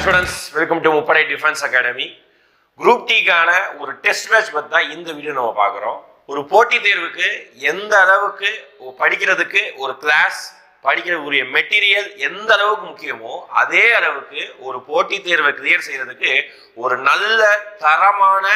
Hi students welcome to Muppadai defence academy group டிக்கான ஒரு test match பற்றி தான் இந்த வீடியோ நம்ம பார்க்குறோம். ஒரு போட்டித் தேர்வுக்கு எந்த அளவுக்கு படிக்கிறதுக்கு ஒரு கிளாஸ் படிக்கிறதுக்குரிய மெட்டீரியல் எந்த அளவுக்கு முக்கியமோ அதே அளவுக்கு ஒரு போட்டித் தேர்வை கிளியர் செய்கிறதுக்கு ஒரு நல்ல தரமான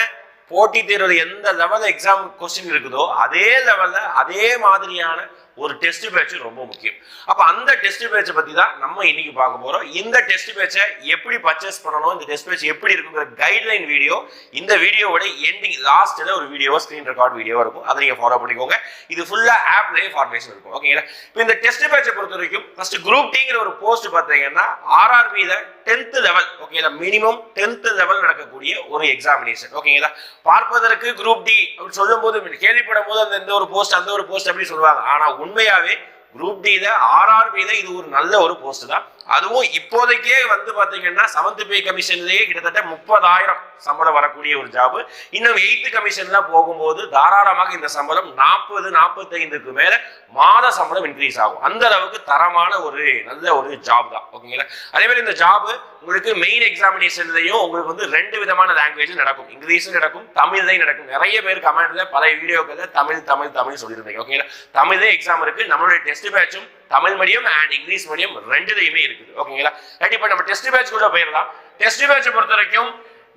போட்டித் தேர்வில் எந்த லெவலில் எக்ஸாம் கொஸ்டின் இருக்குதோ அதே லெவலில் அதே மாதிரியான ஒரு டெஸ்ட் பேட்ச் ரொம்ப முக்கியம். அப்போ அந்த டெஸ்ட் பேட்சை பற்றி தான் நம்ம இன்னைக்கு பார்க்க போகிறோம் இந்த டெஸ்ட் பேட்சை எப்படி பர்ச்சேஸ் பண்ணணும்? இந்த டெஸ்ட் பேட்ச் எப்படி இருக்குங்கிற கைட்லைன் வீடியோ இந்த வீடியோவோட எண்டிங் லாஸ்ட்டில் ஒரு வீடியோ ஸ்க்ரீன் ரெக்கார்ட் வீடியோ இருக்கும். அதை நீங்கள் ஃபாலோ பண்ணிக்கோங்க. இது ஃபுல்லாக ஆப்லயே ஃபார்மேஷன் இருக்கும். ஓகேங்களா இப்போ இந்த டெஸ்ட் பேட்சை பொறுத்த வரைக்கும் ஃபர்ஸ்ட் குரூப் டிங்கிற ஒரு போஸ்ட் பார்த்தீங்கன்னா ஆர்ஆர்பியில் டென்த்து லெவல் ஓகேங்களா மினிமம் டென்த்து லெவல் நடக்கக்கூடிய ஒரு எக்ஸாமினேஷன் ஓகேங்களா பார்ப்பதற்கு குரூப் டி அப்படின்னு சொல்லும் போது கேள்விப்படும் போது அந்த இந்த ஒரு போஸ்ட் அந்த ஒரு போஸ்ட் அப்படின்னு சொல்லுவாங்க. ஆனால் உண்மையாவே குரூப் டில ஆர்ஆர்பியில இது ஒரு நல்ல ஒரு போஸ்ட் தான். அதுவும் இப்போதைக்கே வந்து பார்த்தீங்கன்னா செவன்த் பே கமிஷன்லேயே கிட்டத்தட்ட முப்பதாயிரம் சம்பளம் வரக்கூடிய ஒரு ஜாப் இன்னும் எயித்து கமிஷன்லாம் போகும்போது தாராளமாக இந்த சம்பளம் நாற்பது நாற்பத்தைந்துக்கு மேலே மாத சம்பளம் இன்க்ரீஸ் ஆகும். அந்த அளவுக்கு தரமான ஒரு நல்ல ஒரு ஜாப் தான். ஓகேங்களா அதே மாதிரி இந்த ஜாப் உங்களுக்கு மெயின் எக்ஸாமினேஷன்லையும் உங்களுக்கு வந்து ரெண்டு விதமான லாங்குவேஜ் நடக்கும். இங்கிலீஷும் நடக்கும் தமிழ்லையும் நடக்கும். நிறைய பேர் கமெண்ட்ல பல வீடியோக்கள்ல தமிழ் தமிழ் தமிழ் சொல்லியிருந்தீங்க. ஓகேங்களா தமிழே எக்ஸாம் இருக்கு. நம்மளுடைய test பேட்சும் Tamil medium and English medium ரெண்டுலையுமே இருக்குது. ஓகேங்களா ரைட் இப்போ நம்ம டெஸ்ட் பேட்ச் கூட போயிடலாம். டெஸ்ட் பேட்சை பொறுத்த வரைக்கும்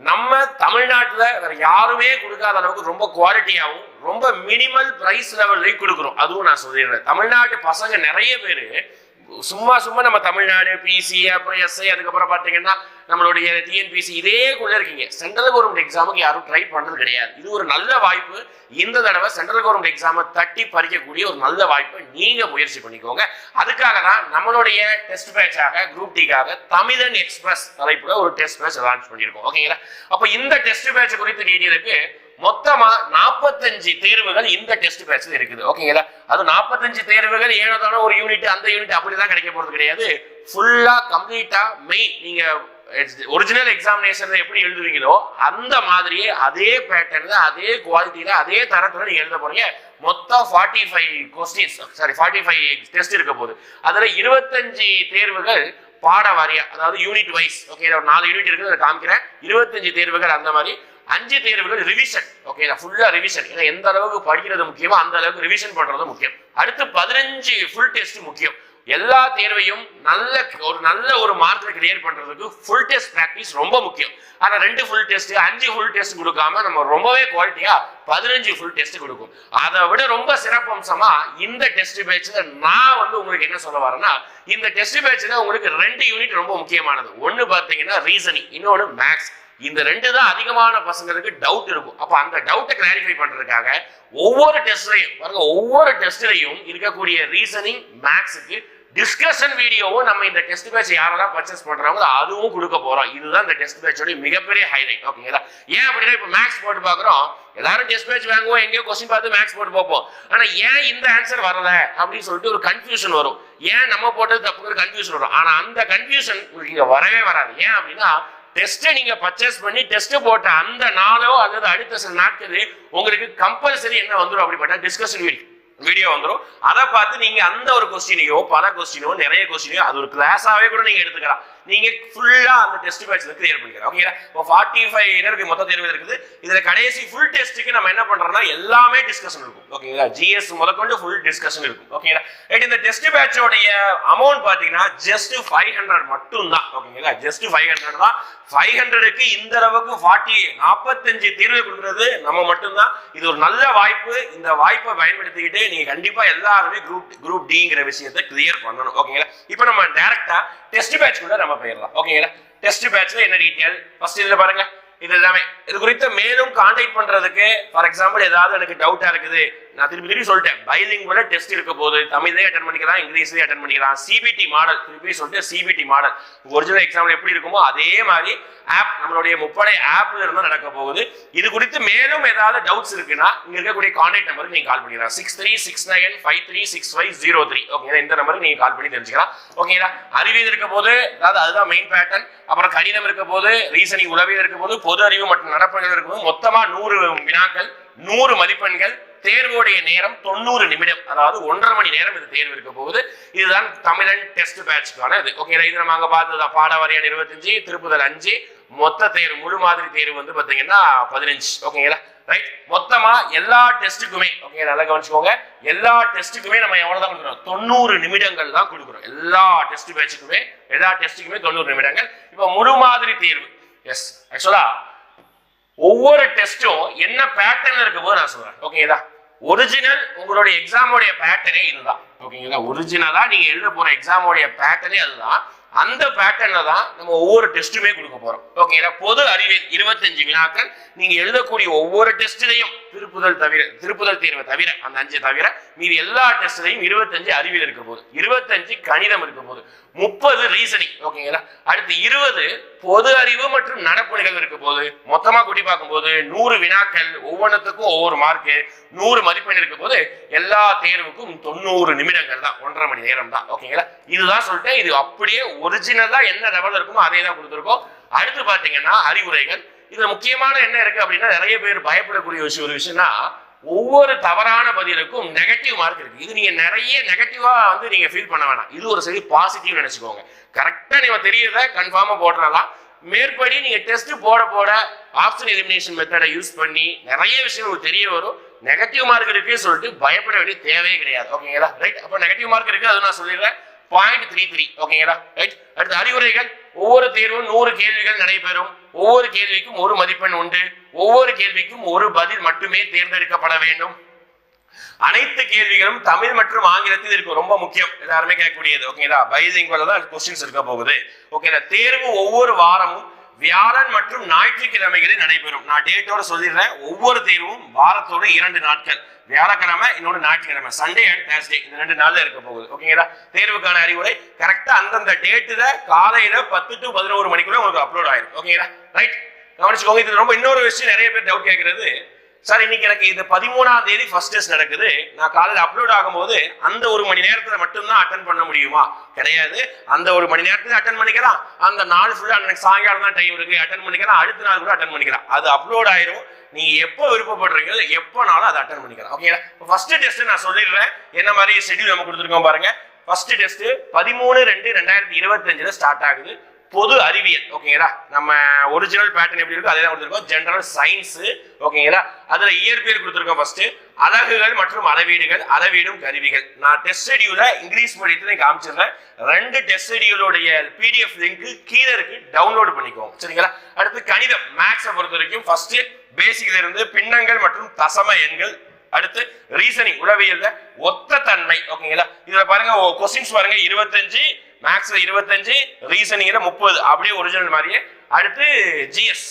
நம்ம தமிழ்நாட்டில் வேற யாருமே கொடுக்காத அளவுக்கு ரொம்ப குவாலிட்டியாகவும் ரொம்ப மினிமல் ப்ரைஸ் லெவல்லையும் கொடுக்குறோம். அதுவும் நான் சொல்லிடுறேன். தமிழ்நாட்டு பசங்க நிறைய பேர் சும்மா சும்மா நம்ம தமிழ்நாடு பிசி அப்புறம் எஸ்ஐ அதுக்கப்புறம் பார்த்தீங்கன்னா நம்மளுடைய டிஎன்பிசி இதேக்குள்ள இருக்கீங்க. சென்ட்ரல் கவர்மெண்ட் எக்ஸாமுக்கு யாரும் ட்ரை பண்ணுறது கிடையாது. இது ஒரு நல்ல வாய்ப்பு. இந்த தடவை சென்ட்ரல் கவர்மெண்ட் எக்ஸாமை தட்டி பறிக்கக்கூடிய ஒரு நல்ல வாய்ப்பு நீங்கள் முயற்சி பண்ணிக்கோங்க. அதுக்காக தான் நம்மளுடைய டெஸ்ட் பேட்சாக குரூப் டிக்காக தமிழன் எக்ஸ்பிரஸ் தலைப்பில் ஒரு டெஸ்ட் பேட்ச் லான்ச் பண்ணியிருக்கோம். ஓகேங்களா அப்போ இந்த டெஸ்ட் பேட்ச் குறித்து டீட்டெயிலுக்கு மொத்தமா நாற்பத்தஞ்சு தேர்வுகள் இந்த டெஸ்ட் பேட்ச்ல இருக்குது. ஓகேங்களா அது நாற்பத்தஞ்சு தேர்வுகள் ஏனோ தானோ ஒரு யூனிட் அந்த யூனிட் அப்படிதான் கிடைக்க போறது கிடையாது. ஃபுல்லா கம்ப்ளீட்டா மெயின் நீங்க ஒரிஜினல் எக்ஸாமினேஷன் எப்படி எழுதுவீங்களோ அந்த மாதிரியே அதே பேட்டர்ன்ல அதே குவாலிட்டியில அதே தரத்துல நீங்க எழுத போறீங்க. மொத்தம் forty five questions sorry forty five test இருக்க போகுது. அதுல இருபத்தஞ்சு தேர்வுகள் பாட வாரியா அதாவது யூனிட் வைஸ் ஓகே ஒரு நாலு யூனிட் இருக்குது அதை காமிக்கிறேன். இருபத்தஞ்சு தேர்வுகள் அந்த மாதிரி. அஞ்சு தேர்வுகள் ரிவிஷன் ஓகே ஃபுல்லா ரிவிஷன் ஏன்னா எந்த அளவுக்கு படிக்கிறது முக்கியமோ அந்த அளவுக்கு ரிவிஷன் பண்றது முக்கியம். அடுத்து பதினஞ்சு ஃபுல் டெஸ்ட் முக்கியம். எல்லா தேர்வையும் நல்ல ஒரு நல்ல ஒரு மார்க்கை கிளியர் பண்றதுக்கு ஃபுல் டெஸ்ட் ப்ராக்டிஸ் ரொம்ப முக்கியம். ஆனா ரெண்டு ஃபுல் டெஸ்ட் அஞ்சு ஃபுல் டெஸ்ட் கொடுக்காம நம்ம ரொம்பவே குவாலிட்டியா பதினஞ்சு ஃபுல் டெஸ்ட் கொடுக்கும். அதை விட ரொம்ப சிறப்பம்சமா இந்த டெஸ்ட் பேட்ச்ல நான் வந்து உங்களுக்கு என்ன சொல்ல வரேன்னா இந்த டெஸ்ட் பேட்ச்ல உங்களுக்கு ரெண்டு யூனிட் ரொம்ப முக்கியமானது. ஒன்னு பாத்தீங்கன்னா ரீசனிங் இன்னொன்று மேக்ஸ் இந்த ரெண்டு தான் அதிகமான பசங்களுக்கு டவுட் இருக்கும். அப்போ அந்த டவுட்டை கிளாரிஃபை பண்ணுறதுக்காக ஒவ்வொரு டெஸ்ட்லையும் பாருங்க ஒவ்வொரு டெஸ்ட்லையும் இருக்கக்கூடிய ரீசனிங் மேக்ஸுக்கு டிஸ்கஷன் வீடியோவும் நம்ம இந்த டெஸ்ட் பேட்ச் யாரெல்லாம் பர்ச்சேஸ் பண்றாங்களோ அதுவும் கொடுக்க போறோம். இதுதான் இந்த டெஸ்ட் பேட்சோட மிகப்பெரிய ஹைலைட் ஓகேங்களா ஏன் அப்படின்னா இப்போ மேக்ஸ் போட்டு பார்க்குறோம். எல்லாரும் டெஸ்ட் பேட்ச் வாங்குவோம் எங்கேயோ கொஸ்டின் பார்த்து மேக்ஸ் போட்டு பார்ப்போம். ஆனால் ஏன் இந்த ஆன்சர் வரல? அப்படின்னு சொல்லிட்டு ஒரு கன்ஃபியூஷன் வரும். ஏன் நம்ம போட்டது தப்புங்கிற கன்ஃபியூஷன் வரும். ஆனால் அந்த கன்ஃபியூஷன் இங்கே வரவே வராது. ஏன் அப்படின்னா டெஸ்ட்டை நீங்க பர்ச்சேஸ் பண்ணி டெஸ்ட் போட்ட அந்த நாளோ அல்லது அடுத்த சில நாட்கள் உங்களுக்கு கம்பல்சரி என்ன வந்துடும் அப்படிப்பட்ட டிஸ்கஷன் வீடியோ வீடியோ வந்துடும் அதை பார்த்து நீங்க அந்த ஒரு கொஸ்டினையோ பல கொஸ்டினோ நிறைய கொஸ்டினோ அது ஒரு கிளாஸாவே கூட நீங்க எடுத்துக்கலாம். நீங்க ஃபுல்லா அந்த டெஸ்ட் பேட்ச்ல கிளியர் பண்ணிக்கலாம். ஓகேங்களா இப்போ ஃபார்ட்டி ஃபைவ் இருக்கு? மொத்த தேர்வு இருக்குது. இதுல கடைசி ஃபுல் டெஸ்ட்டுக்கு நம்ம என்ன பண்றோம்னா எல்லாமே டிஸ்கஷன் இருக்கும். ஓகேங்களா ஜிஎஸ் முதற்கொண்டு ஃபுல் டிஸ்கஷன் இருக்கும். ஓகேங்களா ரைட் இந்த டெஸ்ட் பேட்சோடைய அமௌண்ட் பாத்தீங்கன்னா ஜஸ்ட் ஃபைவ் ஹண்ட்ரட் மட்டும் தான் ஓகேங்களா ஜஸ்ட் ஃபைவ் ஹண்ட்ரட் தான். ஃபைவ் ஹண்ட்ரடுக்கு இந்த அளவுக்கு ஃபார்ட்டி நாற்பத்தஞ்சு தீர்வு கொடுக்குறது நம்ம மட்டும்தான். இது ஒரு நல்ல வாய்ப்பு. இந்த வாய்ப்பை பயன்படுத்திக்கிட்டு நீங்க கண்டிப்பா எல்லாருமே குரூப் குரூப் டிங்கிற விஷயத்தை கிளியர் பண்ணணும். ஓகேங்களா இப்போ நம்ம டைரக்டா டெஸ்ட் பேட்ச் கூட நம்ம போயிடலாம். ஓகேங்களா டெஸ்ட் பேட்ச்ல என்ன டீட்டெயில் ஃபர்ஸ்ட் இதுல பாருங்க. இது எல்லாமே. இது குறித்து மேலும் கான்டாக்ட் பண்றதுக்கு ஃபார் எக்ஸாம்பிள் ஏதாவது எனக்கு டவுட்டா இருக்குது. நான் திருப்பி திருப்பி சொல்லிட்டேன். பைலிங்குவல டெஸ்ட் இருக்க போது தமிழ்லேயே அட்டன் பண்ணிக்கலாம் இங்கிலீஷ்லேயே அட்டன் பண்ணிக்கலாம். சிபிடி மாடல் திருப்பி சொல்லிட்டு சிபிடி மாடல் ஒரிஜினல் எக்ஸாம்பிள் எப்படி இருக்குமோ அதே மாதிரி ஆப் நம்மளுடைய முப்படை ஆப்ல இருந்து நடக்க போகுது. இது குறித்து மேலும் ஏதாவது டவுட்ஸ் இருக்குன்னா இங்க இருக்கக்கூடிய கான்டாக்ட் நம்பருக்கு நீங்க கால் பண்ணிக்கலாம். Six three six nine five three six five zero three okay இந்த நம்பருக்கு நீங்க கால் பண்ணி தெரிஞ்சுக்கலாம். ஓகேங்களா அறிவியல் இருக்க போது அதாவது அதுதான் மெயின் பேட்டர்ன் அப்புறம் கணிதம் இருக்க போது ரீசனிங் உளவியல் இருக்க போது பொது அறிவு மற்றும் நடப்புகள் இருக்கும் போது மொத்தமா நூறு வினாக்கள் நூறு மதிப்பெண்கள் தேர்வுடைய நேரம் தொண்ணூறு நிமிடம் அதாவது ஒன்றரை மணி நேரம் இது தேர்வு இருக்க போகுது. இதுதான் தமிழன் டெஸ்ட் பேட்ச்க்கான இது. ஓகே இது நம்ம அங்கே பார்த்தது? பாடவாரியான இருபத்தஞ்சு திருப்புதல் அஞ்சு மொத்த தேர்வு முழு மாதிரி தேர்வு வந்து பார்த்தீங்கன்னா பதினஞ்சு. ஓகேங்களா ரைட் மொத்தமா எல்லா டெஸ்ட்டுக்குமே ஓகே நல்லா கவனிச்சுக்கோங்க. எல்லா டெஸ்ட்டுக்குமே நம்ம எவ்வளவு தான் கொடுக்குறோம்? தொண்ணூறு நிமிடங்கள் தான் கொடுக்குறோம். எல்லா டெஸ்ட் பேட்சுக்குமே எல்லா டெஸ்ட்டுக்குமே தொண்ணூறு நிமிடங்கள். இப்போ முழு மாதிரி தேர்வு. எஸ் ஆக்சுவலா ஒவ்வொரு டெஸ்ட்டும் என்ன பேட்டர்ன் இருக்கும்போது போது நான் சொல்றேன். ஓகேங்களா ஒரிஜினல் உங்களுடைய எக்ஸாமோடைய பேட்டர்னே இதுதான். ஓகேங்களா ஒரிஜினலா நீங்க எழுத போற எக்ஸாமோடைய பேட்டர்னே அதுதான். அந்த பேட்டர்ன்ல தான் நம்ம ஒவ்வொரு டெஸ்ட்டுமே கொடுக்க போறோம். ஓகேங்களா பொது அறிவியல் இருபத்தஞ்சு வினாக்கள். நீங்க எழுதக்கூடிய ஒவ்வொரு டெஸ்ட்லையும் திருப்புதல் தவிர திருப்புதல் தேர்வை தவிர அந்த அஞ்சு தவிர மீது எல்லா டெஸ்ட்லையும் இருபத்தஞ்சு அறிவியல் இருக்க போது இருபத்தஞ்சு கணிதம் இருக்க போது முப்பது ரீசனிங் ஓகேங்களா அடுத்து இருபது பொது அறிவு மற்றும் நடப்பு நிகழ்வு இருக்க போது மொத்தமா கூட்டி பார்க்கும்போது நூறு வினாக்கள் ஒவ்வொன்றுத்துக்கும் ஒவ்வொரு மார்க்கு நூறு மதிப்பெண் இருக்க போது எல்லா தேர்வுக்கும் தொண்ணூறு நிமிடங்கள் தான் ஒன்றரை மணி நேரம் தான் ஓகேங்களா இதுதான் சொல்லிட்டு இது அப்படியே ஒரிஜினலா என்ன லெவல் இருக்குமோ அதே தான் கொடுத்துருக்கோம். அடுத்து பாத்தீங்கன்னா அறிவுரைகள். இதுல முக்கியமான என்ன இருக்கு அப்படின்னா நிறைய பேர் பயப்படக்கூடிய விஷயம் ஒரு விஷயம்னா ஒவ்வொரு தவறான பதிலுக்கும் நெகட்டிவ் மார்க் இருக்கு. இது நீங்க நிறைய நெகட்டிவா வந்து நீங்க ஃபீல் பண்ண வேணாம். இது ஒரு சரி பாசிட்டிவ் நினைச்சுக்கோங்க. கரெக்டா நீங்க தெரியுத கன்ஃபார்மா போடுறலாம் மேற்படி நீங்க டெஸ்ட் போட போட ஆப்ஷன் எலிமினேஷன் மெத்தடை யூஸ் பண்ணி நிறைய விஷயம் உங்களுக்கு தெரிய வரும். நெகட்டிவ் மார்க் இருக்கு சொல்லிட்டு பயப்பட வேண்டிய தேவையே கிடையாது. ஓகேங்களா ரைட் அப்போ நெகட்டிவ் மார்க் இருக்கு அது நான் சொல்லிடுறேன். பாயிண்ட் த்ரீ த்ரீ ஓகேங்களா ரைட் அடுத்து அறிவுரைகள். ஒவ்வொரு தேர்வும் நூறு கேள்விகள் நடைபெறும். ஒவ்வொரு கேள்விக்கும் ஒரு மதிப்பெண் உண்டு. ஒவ்வொரு கேள்விக்கும் ஒரு பதில் மட்டுமே தேர்ந்தெடுக்கப்பட வேண்டும். அனைத்து கேள்விகளும் தமிழ் மற்றும் ஆங்கிலத்தில் இருக்கும். ரொம்ப முக்கியம். எல்லாருமே கேட்கக்கூடியது. ஓகேங்களா பைலிங்குவல் தான் கொஸ்டின்ஸ் இருக்க போகுது. ஓகேங்களா தேர்வு ஒவ்வொரு வாரமும் வியாழன் மற்றும் ஞாயிற்றுக்கிழமைகளில் நடைபெறும். நான் டேட்டோட சொல்லிடுறேன். ஒவ்வொரு தேர்வும் வாரத்தோட இரண்டு நாட்கள். வியாழக்கிழமை இன்னொன்று ஞாயிற்றுக்கிழமை. சண்டே அண்ட் தேர்ஸ்டே இந்த ரெண்டு நாள்ல இருக்க போகுது. ஓகேங்களா தேர்வுக்கான அறிவுரை கரெக்டா அந்தந்த டேட்டுல காலையில பத்து டு பதினோரு மணிக்குள்ள உங்களுக்கு அப்லோட் ஆயிரும். ஓகேங்களா ரைட் கவனிச்சுக்கோங்க இது ரொம்ப இன்னொரு விஷயம் நிறைய பேர் டவுட் கேட்கறது சார் இன்னைக்கு எனக்கு இது பதிமூணாம் தேதி ஃபர்ஸ்ட் டெஸ்ட் நடக்குது. நான் காலையில் அப்லோட் ஆகும்போது அந்த ஒரு மணி நேரத்தில் மட்டும்தான் அட்டன் பண்ண முடியுமா? கிடையாது. அந்த ஒரு மணி நேரத்துல அட்டன் பண்ணிக்கலாம். அந்த நாள் ஃபுல்லாக எனக்கு சாயங்காலம் தான் டைம் இருக்கு. அட்டன் பண்ணிக்கலாம். அடுத்த நாள் கூட அட்டன் பண்ணிக்கலாம். அது அப்லோட் ஆயிரும். நீங்க எப்போ விருப்பப்படுறீங்களோ எப்போனாலும் அதை அட்டன் பண்ணிக்கலாம். ஓகேங்களா ஃபர்ஸ்ட் டெஸ்ட் நான் சொல்லிடுறேன். என்ன மாதிரி ஷெட்யூல் நம்ம கொடுத்துருக்கோம் பாருங்க. ஃபர்ஸ்ட் டெஸ்ட் பதிமூணு ரெண்டு ரெண்டாயிரத்தி இருபத்தஞ்சுல ஸ்டார்ட் ஆகுது. பொது அறிவியல் ஓகேங்களா? நம்ம ஒரிஜினல் பேட்டர்ன் எப்படி இருக்கோ அதே தான் கொடுத்துருக்கோம். ஜென்ரல் சயின்ஸ் ஓகேங்களா? அதில் இயற்பியல் கொடுத்துருக்கோம் ஃபர்ஸ்ட் அலகுகள் மற்றும் அளவீடுகள் அளவீடும் கருவிகள். நான் டெஸ்ட் ஷெடியூல இங்கிலீஷ் மீடியத்துல காமிச்சிடுறேன். ரெண்டு டெஸ்ட் ஷெடியூலுடைய பிடிஎஃப் லிங்க் கீழே இருக்கு. டவுன்லோட் பண்ணிக்கோங்க. சரிங்களா? அடுத்து கணிதம். மேக்ஸை பொறுத்த வரைக்கும் ஃபர்ஸ்ட் பேசிக்ல இருந்து பின்னங்கள் மற்றும் தசம எண்கள். அடுத்து ரீசனிங் உளவியல்ல ஒத்த தன்மை ஓகேங்களா? இதுல பாருங்க கொஸ்டின்ஸ் பாருங்க. இருபத்தஞ்சு மேக்ஸ்ல இருபத்தஞ்சு ரீசனிங்ல முப்பது. அப்படியே ஒரிஜினல் மாதிரியே. அடுத்து ஜிஎஸ்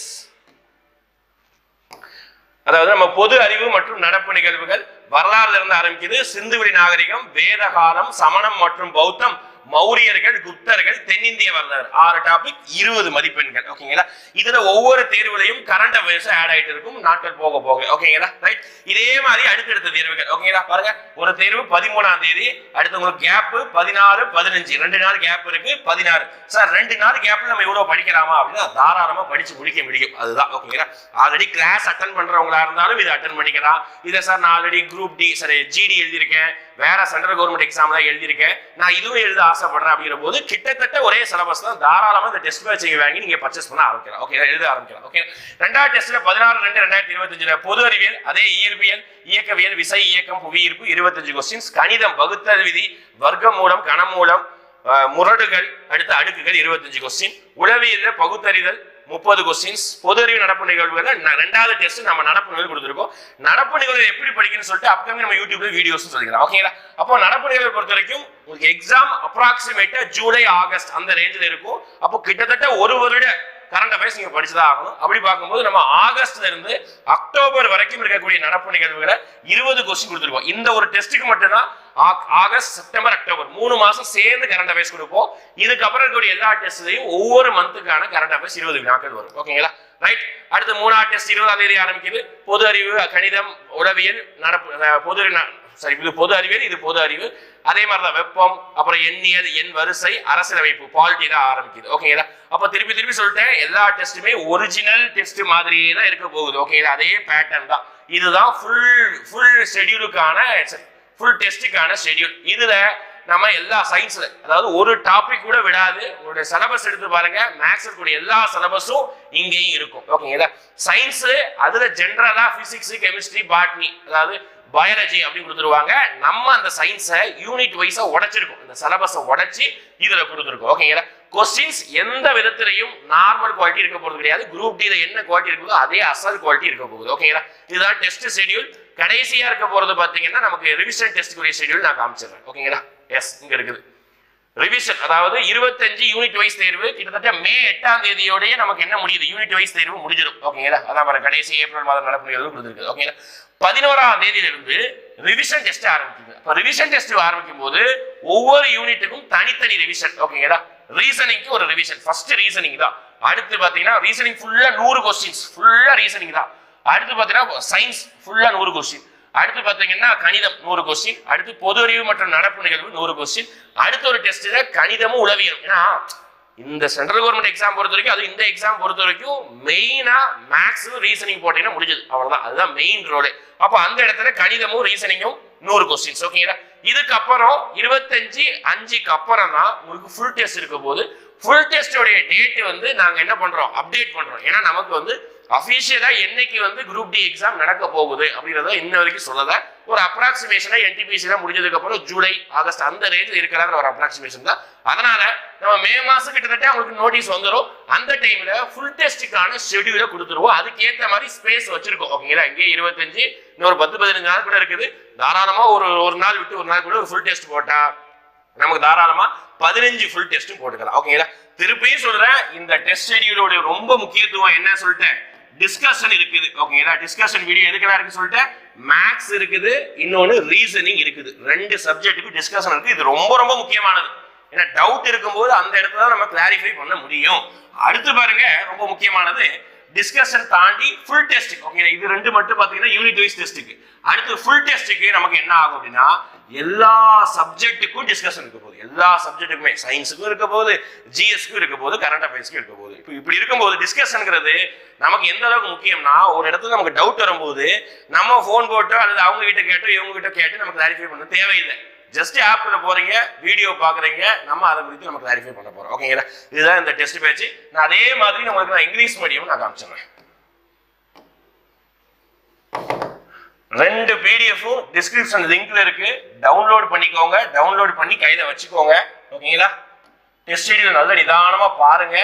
அதாவது நம்ம பொது அறிவு மற்றும் நடப்பு நிகழ்வுகள் வரலாறுல இருந்து ஆரம்பிக்குது. சிந்துவெளி நாகரிகம் வேதகாலம் சமணம் மற்றும் பௌத்தம் மௌரியர்கள் குப்தர்கள் தென்னிந்திய வரலாறு. ஆறு டாபிக் இருபது மதிப்பெண்கள். ஓகேங்களா இதுல ஒவ்வொரு தேர்வுலையும் கரண்ட் அஃபேர்ஸ் ஆட் ஆயிட்டு இருக்கும். நாட்கள் போக போக. ஓகேங்களா ரைட் இதே மாதிரி அடுத்தடுத்த தேர்வுகள். ஓகேங்களா பாருங்க. ஒரு தேர்வு பதிமூணாம் தேதி அடுத்து உங்களுக்கு கேப் பதினாறு பதினஞ்சு. ரெண்டு நாள் கேப் இருக்கு பதினாறு. சார் ரெண்டு நாள் கேப்ல நம்ம இவ்வளவு படிக்கலாமா அப்படின்னா தாராளமா படிச்சு முடிக்க முடியும். அதுதான். ஓகேங்களா ஆல்ரெடி கிளாஸ் அட்டன் பண்றவங்களா இருந்தாலும் இதை அட்டன் பண்ணிக்கலாம். இதை சார் நான் ஆல்ரெடி குரூப் டி சரி ஜிடி எழுதியிருக்கேன். வேற சென்ட்ரல் கவர்மெண்ட் எக்ஸாம்ல எழுதியிருக்கேன். நான் இதுவும் எழுத ஆசைப்படுறேன் அப்படிங்கிற போது கிட்டத்தட்ட ஒரே சிலபஸ் தான் தாராளமாக இந்த டெஸ்ட் பேட்ச் வாங்கி நீங்கள் பர்ச்சேஸ் பண்ண ஆரம்பிக்கலாம். ஓகே எழுத ஆரம்பிக்கலாம். ஓகே ரெண்டாவது டெஸ்ட்ல பதினாறு ரெண்டு ரெண்டாயிரத்தி இருபத்தஞ்சில் பொது அறிவியல் அதே இயற்பியல் இயக்கவியல் விசை இயக்கம் புவியீர்ப்பு இருபத்தஞ்சு கொஸ்டின்ஸ் கணிதம் வகுத்தல் விதி வர்க்கம் மூலம் கணமூலம் முரடுகள் அடுத்த அடுக்குகள் இருபத்தஞ்சு கொஸ்டின் உளவியல்ல பகுத்தறிதல் முப்பது கொஸ்டின்ஸ் பொது அறிவு நடப்பு நிகழ்வுகள் ந- ரெண்டாவது டெஸ்ட் நம்ம நடப்பு நிகழ்வு கொடுத்துருக்கோம். நடப்பு நிகழ்வு எப்படி படிக்கணும்னு சொல்லிட்டு அப்கமிங் நம்ம யூடியூப்ல வீடியோஸ் சொல்லிக்கலாம் ஓகேங்களா அப்போ நடப்பு நிகழ்வு பொறுத்த வரைக்கும் உங்களுக்கு எக்ஸாம் அப்ராக்சிமேட்டா ஜூலை ஆகஸ்ட் அந்த ரேஞ்சில் இருக்கும். அப்போ கிட்டத்தட்ட ஒரு வருட கரண்ட் அஃபேர்ஸ் நீங்க படிச்சுதான் ஆகணும். அப்படி பார்க்கும்போது நம்ம ஆகஸ்ட்ல இருந்து அக்டோபர் வரைக்கும் இருக்கக்கூடிய நடப்பு நிகழ்வுகளை இருபது கொஸ்டின் கொடுத்துருக்கோம். இந்த ஒரு டெஸ்ட்டுக்கு மட்டும்தான் ஆக்- ஆகஸ்ட் செப்டம்பர் அக்டோபர் மூணு மாசம் சேர்ந்து கரண்ட் அஃபேர்ஸ் கொடுப்போம். இதுக்கப்புறம் இருக்கக்கூடிய எல்லா டெஸ்ட்டையும் ஒவ்வொரு மந்த்துக்கான கரண்ட் அஃபேர்ஸ் இருபது வினாக்கள் வரும். ஓகேங்களா ரைட் அடுத்து மூணாவது டெஸ்ட் இருபதாம் தேதி ஆரம்பிக்குது. பொது அறிவு கணிதம் உளவியல் நடப்பு பொது சரி இது பொது அறிவியல் இது பொது அறிவு. அதே மாதிரி தான் வெப்பம் அப்புறம் எண்ணியல் எண் வரிசை அரசியலமைப்பு பாலிட்டி தான் ஆரம்பிக்குது. ஓகேங்களா அப்ப திருப்பி திருப்பி சொல்லிட்டேன் எல்லா டெஸ்ட்டுமே ஒரிஜினல் டெஸ்ட் மாதிரியே தான் இருக்க போகுது. ஓகேங்களா அதே பேட்டர்ன் தான். இதுதான் ஃபுல் ஃபுல் ஷெட்யூலுக்கான ஃபுல் டெஸ்ட்டுக்கான ஷெட்யூல் இதுல நம்ம எல்லா சயின்ஸ்ல அதாவது ஒரு டாபிக் கூட விடாது. உங்களுடைய சிலபஸ் எடுத்து பாருங்க. மேக்ஸ் இருக்கக்கூடிய எல்லா சிலபஸும் இங்கேயும் இருக்கும். ஓகேங்களா சயின்ஸ் அதுல ஜென்ரலா பிசிக்ஸ் கெமிஸ்ட்ரி பாட்னி அதாவது பயாலஜி அப்படின்னு கொடுத்துருவாங்க. நம்ம அந்த சயின்ஸை யூனிட் வைஸாக உடைச்சிருக்கோம். இந்த சிலபஸை உடைச்சி இதில் கொடுத்துருக்கோம். ஓகேங்களா கொஸ்டின்ஸ் எந்த விதத்திலையும் நார்மல் குவாலிட்டி இருக்க போகிறது கிடையாது. குரூப் டியில் என்ன குவாலிட்டி இருக்குதோ அதே அசல் குவாலிட்டி இருக்க போகுது. ஓகேங்களா இதுதான் டெஸ்ட் ஷெட்யூல் கடைசியாக இருக்க போகிறது பார்த்தீங்கன்னா நமக்கு ரிவிஷன் டெஸ்ட்டுக்குரிய ஷெட்யூல் நான் காமிச்சிடுறேன். ஓகேங்களா எஸ் இங்கே இருக்குது. ரிவிஷன் அதாவது இருபத்தஞ்சு யூனிட் வைஸ் தேர்வு கிட்டத்தட்ட மே எட்டாம் தேதியோடய நமக்கு என்ன முடியுது? யூனிட் வைஸ் தேர்வு முடிஞ்சிடும். ஓகேங்களா அதான் பாருங்க கடைசி ஏப்ரல் மாதம் நடப்பு நிகழ்வு கொடுத்துருக்கு ஓகேங்களா பதினோராம் தேதியிலிருந்து ரிவிஷன் டெஸ்ட் ஆரம்பிக்குது. இப்போ ரிவிஷன் டெஸ்ட் ஆரம்பிக்கும் போது ஒவ்வொரு யூனிட்டுக்கும் தனித்தனி ரிவிஷன் ஓகேங்களா ரீசனிங்க்கு ஒரு ரிவிஷன் ஃபர்ஸ்ட் ரீசனிங் தான். அடுத்து பார்த்தீங்கன்னா ரீசனிங் ஃபுல்லாக நூறு கொஸ்டின்ஸ் ஃபுல்லாக ரீசனிங் தான். அடுத்து பார்த்தீங்கன்னா சயின்ஸ் ஃபுல்லாக நூறு கொஸ்டின் அடுத்து பார்த்தீங்கன்னா கணிதம் நூறு கொஸ்டின் அடுத்து பொது அறிவு மற்றும் நடப்பு நிகழ்வு நூறு கொஸ்டின் அடுத்த ஒரு டெஸ்ட்ல கணிதமும் உளவியலும். ஏன்னா இந்த சென்ட்ரல் கவர்மெண்ட் எக்ஸாம் பொறுத்த வரைக்கும் அது இந்த எக்ஸாம் பொறுத்த வரைக்கும் மெயினா மேக்ஸ் ரீசனிங் போட்டீங்கன்னா முடிஞ்சது. அவ்வளவுதான். அதுதான் மெயின் ரோடு அப்போ அந்த இடத்துல கணிதமும் ரீசனிங்கும் நூறு கொஸ்டின்ஸ் ஓகேங்களா இதுக்கப்புறம் இருபத்தஞ்சு அஞ்சுக்கு அப்புறம் தான் உங்களுக்கு ஃபுல் டெஸ்ட் இருக்க போது ஃபுல் டெஸ்டோடைய டேட் வந்து நாங்கள் என்ன பண்ணுறோம் அப்டேட் பண்ணுறோம் ஏன்னா நமக்கு வந்து அஃபீஷியலா என்னைக்கு வந்து குரூப் டி எக்ஸாம் நடக்க போகுது அப்படின்றத இன்ன வரைக்கும் சொல்லல. ஒரு அப்ராக்சிமேஷனா என்டிபிசி முடிஞ்சதுக்கு அப்புறம் ஜூலை ஆகஸ்ட் அந்த ரேஞ்சில் இருக்கலாங்கிற ஒரு அப்ராக்சிமேஷன் தான். அதனால நம்ம மே மாசம் கிட்டத்தட்ட அவங்களுக்கு நோட்டீஸ் வந்துடும் அந்த டைம்ல ஃபுல் டெஸ்ட்டுக்கான ஷெடியூல கொடுத்துருவோம். அதுக்கேற்ற மாதிரி ஸ்பேஸ் வச்சிருக்கோம். ஓகேங்களா இங்கே இருபத்தஞ்சு இன்னொரு பத்து பதினஞ்சு நாள் கூட இருக்குது. தாராளமா ஒரு ஒரு நாள் விட்டு ஒரு நாள் கூட ஒரு ஃபுல் டெஸ்ட் போட்டா நமக்கு தாராளமா பதினஞ்சு ஃபுல் டெஸ்ட்டும் போட்டுக்கலாம். ஓகேங்களா திருப்பியும் சொல்றேன் இந்த டெஸ்ட் ஷெடியூலோட ரொம்ப முக்கியத்துவம் என்ன சொல்லிட்டேன்? டிஸ்கஷன் இருக்குது. ஓகேங்களா டிஸ்கஷன் வீடியோ எதுக்கெல்லாம் இருக்கு சொல்லிட்டு மேக்ஸ் இருக்குது இன்னொன்று ரீசனிங் இருக்குது. ரெண்டு சப்ஜெக்ட்டுக்கு டிஸ்கஷன் இருக்குது இது ரொம்ப ரொம்ப முக்கியமானது. ஏன்னா டவுட் இருக்கும்போது அந்த இடத்துல தான் நம்ம கிளாரிஃபை பண்ண முடியும். அடுத்து பாருங்க ரொம்ப முக்கியமானது டிஸ்கஷன் தாண்டி ஃபுல் டெஸ்ட் ஓகே இது ரெண்டு மட்டும் பார்த்தீங்கன்னா யூனிட் வைஸ் டெஸ்ட்டுக்கு அடுத்து ஃபுல் டெஸ்ட்டுக்கு நமக்கு என்ன ஆகும் அப்படின்னா எல்லா சப்ஜெக்ட்டுக்கும் டிஸ்கஷன் இருக்க போகுது. எல்லா சப்ஜெக்ட்டுக்குமே சயின்ஸுக்கும் இருக்க போகுது ஜிஎஸ்க்கும் இருக்க போகுது கரண்ட் அஃபேர்ஸ்க்கும் இருக்க போகுது. இப்போ இப்படி இருக்கும்போது டிஸ்கஷனுங்கிறது நமக்கு எந்த அளவுக்கு முக்கியம்னா ஒரு இடத்துல நமக்கு டவுட் வரும்போது நம்ம ஃபோன் போட்டோ அல்லது அவங்க கிட்ட கேட்டோ இவங்க கிட்ட கேட்டு நமக்கு கிளாரிஃபை பண்ண தேவையில்லை. ஜஸ்ட் ஆப்பில் போகிறீங்க வீடியோ பார்க்குறீங்க நம்ம அதை குறித்து நம்ம கிளாரிஃபை பண்ண போகிறோம் ஓகேங்களா இதுதான் இந்த டெஸ்ட் பேச்சு நான் அதே மாதிரி நம்மளுக்கு நான் இங்கிலீஷ் மீடியம் நான் காமிச்சிடுறேன். ரெண்டு பிடிஎஃப்பும் டிஸ்கிரிப்ஷன் லிங்க்ல இருக்கு. டவுன்லோட் பண்ணிக்கோங்க. டவுன்லோட் பண்ணி கையில வச்சுக்கோங்க. ஓகேங்களா டெஸ்ட் வீடியோ நல்ல நிதானமாக பாருங்க.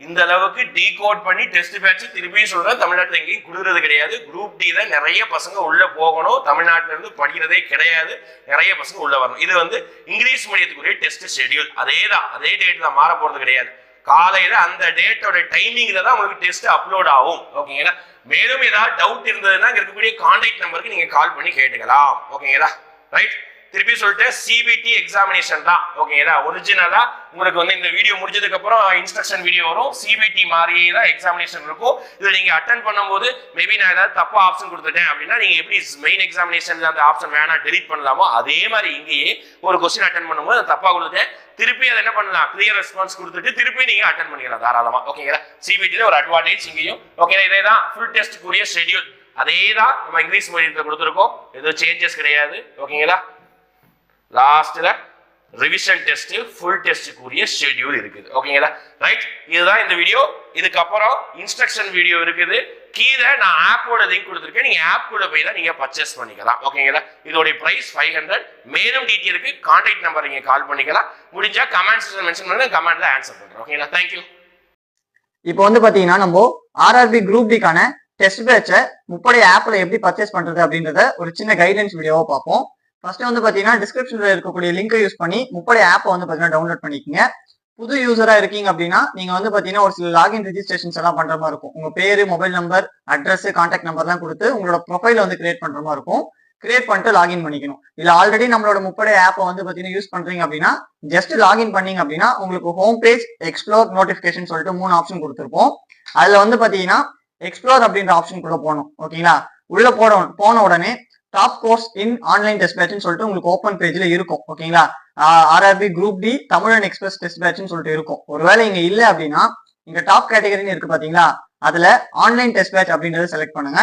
இந்த அளவுக்கு டீ கோட் பண்ணி டெஸ்ட் பேட்ச் திருப்பியும் சொல்றேன். தமிழ்நாட்டில் எங்கேயும் கொடுக்கறது கிடையாது. குரூப் டி தான் நிறைய பசங்க உள்ள போகணும். தமிழ்நாட்டில இருந்து படிக்கிறதே கிடையாது. நிறைய பசங்க உள்ள வரணும். இது வந்து இங்கிலீஷ் மீடியத்துக்குரிய டெஸ்ட் ஷெடியூல் அதே தான் அதே டேட் தான் மாற போறது கிடையாது. காலையில அந்த டேட்டோட டைமிங்ல தான் உங்களுக்கு டெஸ்ட் அப்லோட் ஆகும். ஓகேங்களா மேலும் ஏதாவது டவுட் இருந்ததுன்னா இருக்கக்கூடிய கான்டாக்ட் நம்பருக்கு நீங்க கால் பண்ணி கேட்டுக்கலாம். ஓகேங்களா ரைட் திருப்பி சொல்லிட்டு சிபிடி எக்ஸாமினேஷன் தான். ஓகேங்களா ஒரிஜினலா உங்களுக்கு வந்து இந்த வீடியோ முடிஞ்சதுக்கு அப்புறம் இன்ஸ்ட்ரக்ஷன் வீடியோ வரும். சிபிடி மாதிரியே தான் எக்ஸாமினேஷன் இருக்கும். இதுல நீங்க அட்டன் பண்ணும்போது மேபி நான் ஏதாவது தப்பா ஆப்ஷன் கொடுத்துட்டேன் அப்படின்னா நீங்க எப்படி மெயின் எக்ஸாமினேஷன் அந்த ஆப்ஷன் வேணா டெலிட் பண்ணலாமோ அதே மாதிரி இங்கேயே ஒரு கொஸ்டின் அட்டன் பண்ணும்போது தப்பா கொடுத்துட்டேன். திருப்பி அதை என்ன பண்ணலாம்? கிளியர் ரெஸ்பான்ஸ் கொடுத்துட்டு திருப்பி நீங்க அட்டன் பண்ணிக்கலாம் தாராளமா. ஓகேங்களா சிபிடில ஒரு அட்வான்டேஜ் இங்கேயும். ஓகே இதே தான் ஃபுல் டெஸ்ட்டுக்குரிய ஷெட்யூல் அதே தான் நம்ம இங்கிலீஷ் மீடியத்தில் கொடுத்துருக்கோம். எதுவும் சேஞ்சஸ் கிடையாது. ஓகேங்களா லாஸ்ட்ல ரிவிஷன் டெஸ்ட் ஃபுல் டெஸ்ட்டுக்குரிய ஷெட்யூல் இருக்குது. ஓகேங்களா ரைட் இதுதான் இந்த வீடியோ இதுக்கப்புறம் இன்ஸ்ட்ரக்ஷன் வீடியோ இருக்குது. கீழே நான் ஆப்போட லிங்க் கொடுத்துருக்கேன். நீங்க ஆப் கூட போய் தான் நீங்க பர்ச்சேஸ் பண்ணிக்கலாம். ஓகேங்களா இதோடைய பிரைஸ் ஃபைவ் ஹண்ட்ரட் மேலும் டீட்டெயிலுக்கு கான்டாக்ட் நம்பர் நீங்க கால் பண்ணிக்கலாம். முடிஞ்சா கமெண்ட்ஸ் மென்ஷன் பண்ணுங்க. கமெண்ட்ல ஆன்சர் பண்றேன் ஓகேங்களா தேங்க்யூ இப்போ வந்து பாத்தீங்கன்னா நம்ம ஆர்ஆர்பி குரூப் டிக்கான டெஸ்ட் பேட்சை முப்படை ஆப்ல எப்படி பர்ச்சேஸ் பண்றது அப்படின்றத ஒரு சின்ன கைடன்ஸ் வீடியோவை பார்ப்போம். ஃபர்ஸ்ட் வந்து பாத்தீங்கன்னா டிஸ்கிரிப்ஷன்ல இருக்கக்கூடிய லிங்கை யூஸ் பண்ணி முப்படை ஆப்பை வந்து பாத்தீங்கன்னா டவுன்லோட் பண்ணிக்கோங்க. புது யூசரா இருக்கீங்க அப்படின்னா நீங்க வந்து பாத்தீங்கன்னா ஒரு சில லாகின் ரெஜிஸ்ட்ரேஷன்ஸ் எல்லாம் பண்ற மாதிரி இருக்கும். உங்க பேரு மொபைல் நம்பர் அட்ரஸ் கான்டாக்ட் நம்பர்லாம் கொடுத்து உங்களோட ப்ரொஃபைல வந்து கிரியேட் பண்ற மாதிரி இருக்கும். கிரியேட் பண்ணிட்டு லாகின் பண்ணிக்கணும். இல்ல ஆல்ரெடி நம்மளோட முப்படை ஆப்பை வந்து பாத்தீங்கன்னா யூஸ் பண்றீங்க அப்படின்னா ஜஸ்ட் லாகின் பண்ணீங்க அப்படின்னா உங்களுக்கு ஹோம் பேஜ் எக்ஸ்ப்ளோர் நோட்டிபிகேஷன் சொல்லிட்டு மூணு ஆப்ஷன் கொடுத்துருப்போம். அதுல வந்து பாத்தீங்கன்னா எக்ஸ்ப்ளோர் அப்படின்ற ஆப்ஷன் குள்ள போகணும். ஓகேங்களா உள்ள போன போன உடனே top course in online test பேட்ச்னு சொல்லிட்டு உங்களுக்கு ஓப்பன் பேஜ்ல இருக்கும் ஓகேங்களா RRB group D Tamilan express test பேட்ச்னு சொல்லிட்டு இருக்கும். ஒருவேளை இங்க இல்ல அப்படின்னா இங்க டாப் கேட்டகரின்னு இருக்கு பாத்தீங்களா? அதுல ஆன்லைன் டெஸ்ட் பேட்ச் அப்படின்றத செலக்ட் பண்ணுங்க.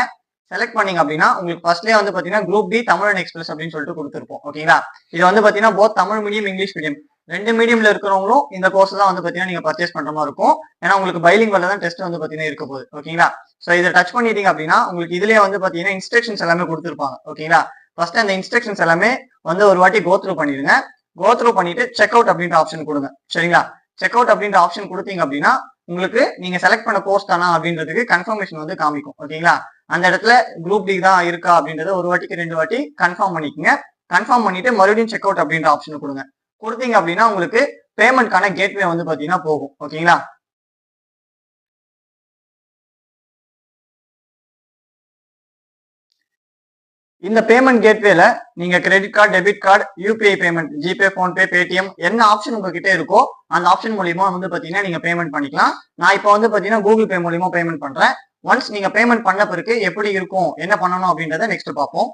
செலக்ட் பண்ணீங்க அப்படின்னா உங்களுக்கு ஃபர்ஸ்ட்லேயே வந்து பாத்தீங்கன்னா குரூப் டி தமிழ் எக்ஸ்பிரஸ் அப்படின்னு சொல்லிட்டு கொடுத்துருப்போம் ஓகேங்களா இது வந்து பாத்தீங்கன்னா both Tamil medium English medium ரெண்டு மீடியம்ல இருக்கிறவங்களும் இந்த கோர்ஸ் தான் வந்து பாத்தீங்கன்னா நீங்க பர்ச்சேஸ் பண்ற மாதிரி இருக்கும். ஏன்னா உங்களுக்கு பைலிங் வரல தான் டெஸ்ட் வந்து பாத்தீங்கன்னா இருக்க போகுது. ஓகேங்களா சோ இதை டச் பண்ணிட்டீங்க அப்படின்னா உங்களுக்கு இதுலயே வந்து பாத்தீங்கன்னா இன்ஸ்ட்ரக்ஷன்ஸ் எல்லாமே கொடுத்துருப்பாங்க. ஓகேங்களா ஃபர்ஸ்ட் அந்த இன்ஸ்ட்ரக்ஷன்ஸ் எல்லாமே வந்து ஒரு வாட்டி கோத்ரூ பண்ணிடுங்க. கோத்ரூ பண்ணிட்டு செக் அவுட் அப்படின்ற ஆப்ஷன் கொடுங்க. சரிங்களா? செக் அவுட் அப்படின்ற ஆப்ஷன் கொடுத்தீங்க அப்படின்னா உங்களுக்கு நீங்க செலக்ட் பண்ண கோர்ஸ் தானா அப்படின்றதுக்கு கன்ஃபர்மேஷன் வந்து காமிக்கும். ஓகேங்களா அந்த இடத்துல குரூப் டி தான் இருக்கா அப்படின்றத ஒரு வாட்டிக்கு ரெண்டு வாட்டி கன்ஃபார்ம் பண்ணிக்கங்க. கன்ஃபார்ம் பண்ணிட்டு மறுபடியும் செக் அவுட் அப்படின்ற ஆப்ஷன் கொடுங்க. கொடுத்தீங்க அப்படின்னா உங்களுக்கு பேமெண்ட்கான கேட்வே வந்து பாத்தீங்கன்னா போகும். ஓகேங்களா இந்த பேமெண்ட் கேட்வேல நீங்க credit card debit card UPI payment GPay PhonePe Paytm என்ன ஆப்ஷன் உங்ககிட்ட இருக்கோ அந்த ஆப்ஷன் மூலியமா வந்து பாத்தீங்கன்னா நீங்க பேமெண்ட் பண்ணிக்கலாம். நான் இப்போ வந்து பாத்தீங்கன்னா கூகுள் பே மூலியமா பேமெண்ட் பண்றேன். ஒன்ஸ் நீங்க பேமெண்ட் பண்ண பிறகு எப்படி இருக்கும் என்ன பண்ணணும் அப்படின்றத நெக்ஸ்ட் பார்ப்போம்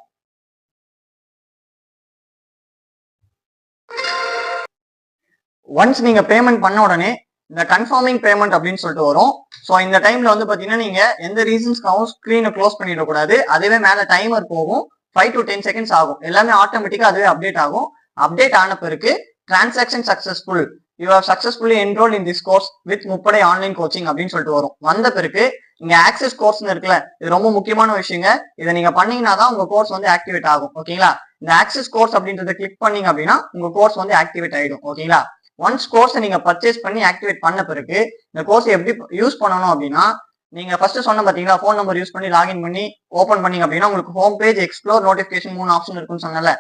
ஒன்ஸ் நீங்க பேமெண்ட் பண்ண உடனே இந்த கன்ஃபார்மிங் பேமெண்ட் அப்படின்னு சொல்லிட்டு வரும். ஸோ இந்த டைம்ல வந்து பாத்தீங்கன்னா நீங்க எந்த ரீசன்ஸ்க்காகவும் ஸ்க்ரீனை க்ளோஸ் பண்ணிடக்கூடாது. அதுவே மேல டைமர் போகும். ஃபைவ் டு டென் செகண்ட்ஸ் ஆகும். எல்லாமே ஆட்டோமேட்டிக்கா அதுவே அப்டேட் ஆகும். அப்டேட் ஆன பிறகு transaction successful you have successfully enrol in this course with Muppadai online coaching அப்படின்னு சொல்லிட்டு வரும். வந்த பிறகு இங்க ஆக்சஸ் கோர்ஸ்னு இருக்குல்ல இது ரொம்ப முக்கியமான விஷயங்க. இதை நீங்க பண்ணீங்கன்னா தான் உங்க கோர்ஸ் வந்து ஆக்டிவேட் ஆகும். ஓகேங்களா இந்த ஆக்சஸ் கோர்ஸ் அப்படின்றத கிளிக் பண்ணீங்க அப்படின்னா உங்க கோர்ஸ் வந்து ஆக்டிவேட் ஆயிடும். ஓகேங்களா ஒன்ஸ் கோர்ஸை நீங்க பர்ச்சேஸ் பண்ணி ஆக்டிவேட் பண்ண பிறகு இந்த கோர்ஸ் எப்படி யூஸ் பண்ணணும் அப்படின்னா நீங்க ஃபர்ஸ்ட் சொன்ன பாத்தீங்களா ஃபோன் நம்பர் யூஸ் பண்ணி லாகின் பண்ணி ஓப்பன் பண்ணீங்க அப்படின்னா உங்களுக்கு ஹோம் பேஜ் எக்ஸ்ப்ளோர் நோட்டிபிகேஷன் மூணு ஆப்ஷன் இருக்குன்னு சொன்னல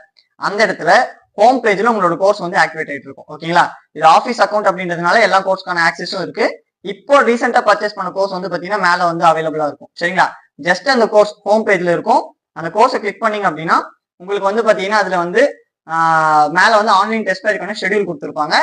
அந்த இடத்துல ஹோம் பேஜ்ல உங்களோட கோர்ஸ் வந்து ஆக்டிவேட் ஆயிட்டு இருக்கும். ஓகேங்களா இது ஆஃபீஸ் அக்கௌண்ட் அப்படின்றதுனால எல்லா கோர்ஸ்க்கான ஆக்சஸும் இருக்கு. இப்போ ரீசெண்டா பர்ச்சேஸ் பண்ண கோர்ஸ் வந்து பாத்தீங்கன்னா மேல வந்து அவைலபிளா இருக்கும். சரிங்களா? ஜஸ்ட் அந்த கோர்ஸ் ஹோம் பேஜ்ல இருக்கும். அந்த கோர்ஸை கிளிக் பண்ணீங்க அப்படின்னா உங்களுக்கு வந்து பாத்தீங்கன்னா அதுல வந்து மேலே மேல வந்து ஆன்லைன் டெஸ்ட் பேருக்கான ஷெட்யூல் கொடுத்துருப்பாங்க.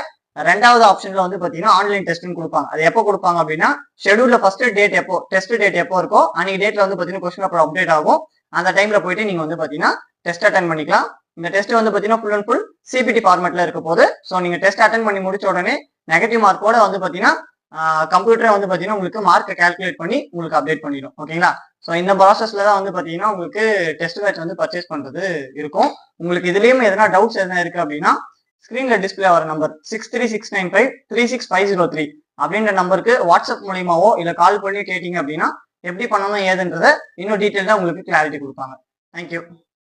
ரெண்டாவது ஆப்ஷன்ல வந்து பாத்தீங்கன்னா ஆன்லைன் டெஸ்ட்னு கொடுப்பாங்க. அது எப்போ கொடுப்பாங்க அப்படின்னா ஷெடியூல்ல ஃபர்ஸ்ட் டேட் எப்போ டெஸ்ட் டேட் எப்போ இருக்கோ அன்னைக்கு டேட்ல வந்து பாத்தீங்கன்னா கொஸ்டின் பேப்பர் அப்டேட் ஆகும். அந்த டைம்ல போயிட்டு நீங்க வந்து பாத்தீங்கன்னா டெஸ்ட் அட்டன் பண்ணிக்கலாம். இந்த டெஸ்ட் வந்து பாத்தீங்கன்னா ஃபுல் அண்ட் ஃபுல் சிபிடி ஃபார்மேட்ல இருக்க போது ஸோ நீங்க டெஸ்ட் அட்டன் பண்ணி முடிச்ச உடனே நெகட்டிவ் மார்க்கோட வந்து பாத்தீங்கன்னா கம்ப்யூட்டரை வந்து பாத்தீங்கன்னா உங்களுக்கு மார்க்கை கால்குலேட் பண்ணி உங்களுக்கு அப்டேட் பண்ணிடும். ஓகேங்களா? ஸோ இந்த ப்ராசஸ்ல தான் வந்து பாத்தீங்கன்னா உங்களுக்கு டெஸ்ட் பேட்ச் வந்து பர்ச்சேஸ் பண்றது இருக்கும். உங்களுக்கு இதுலயும் எதனா டவுட்ஸ் எதனா இருக்கு அப்படின்னா ஸ்கிரீன்ல டிஸ்பிளே ஆகிற number six three six nine five three six five zero three அப்படின்ற நம்பருக்கு வாட்ஸ்அப் மூலியமாவோ இல்ல கால் பண்ணி கேட்டீங்க அப்படின்னா எப்படி பண்ணணும் ஏதுன்றத இன்னும் டீட்டெயில்டா உங்களுக்கு கிளாரிட்டி கொடுப்பாங்க. தேங்க்யூ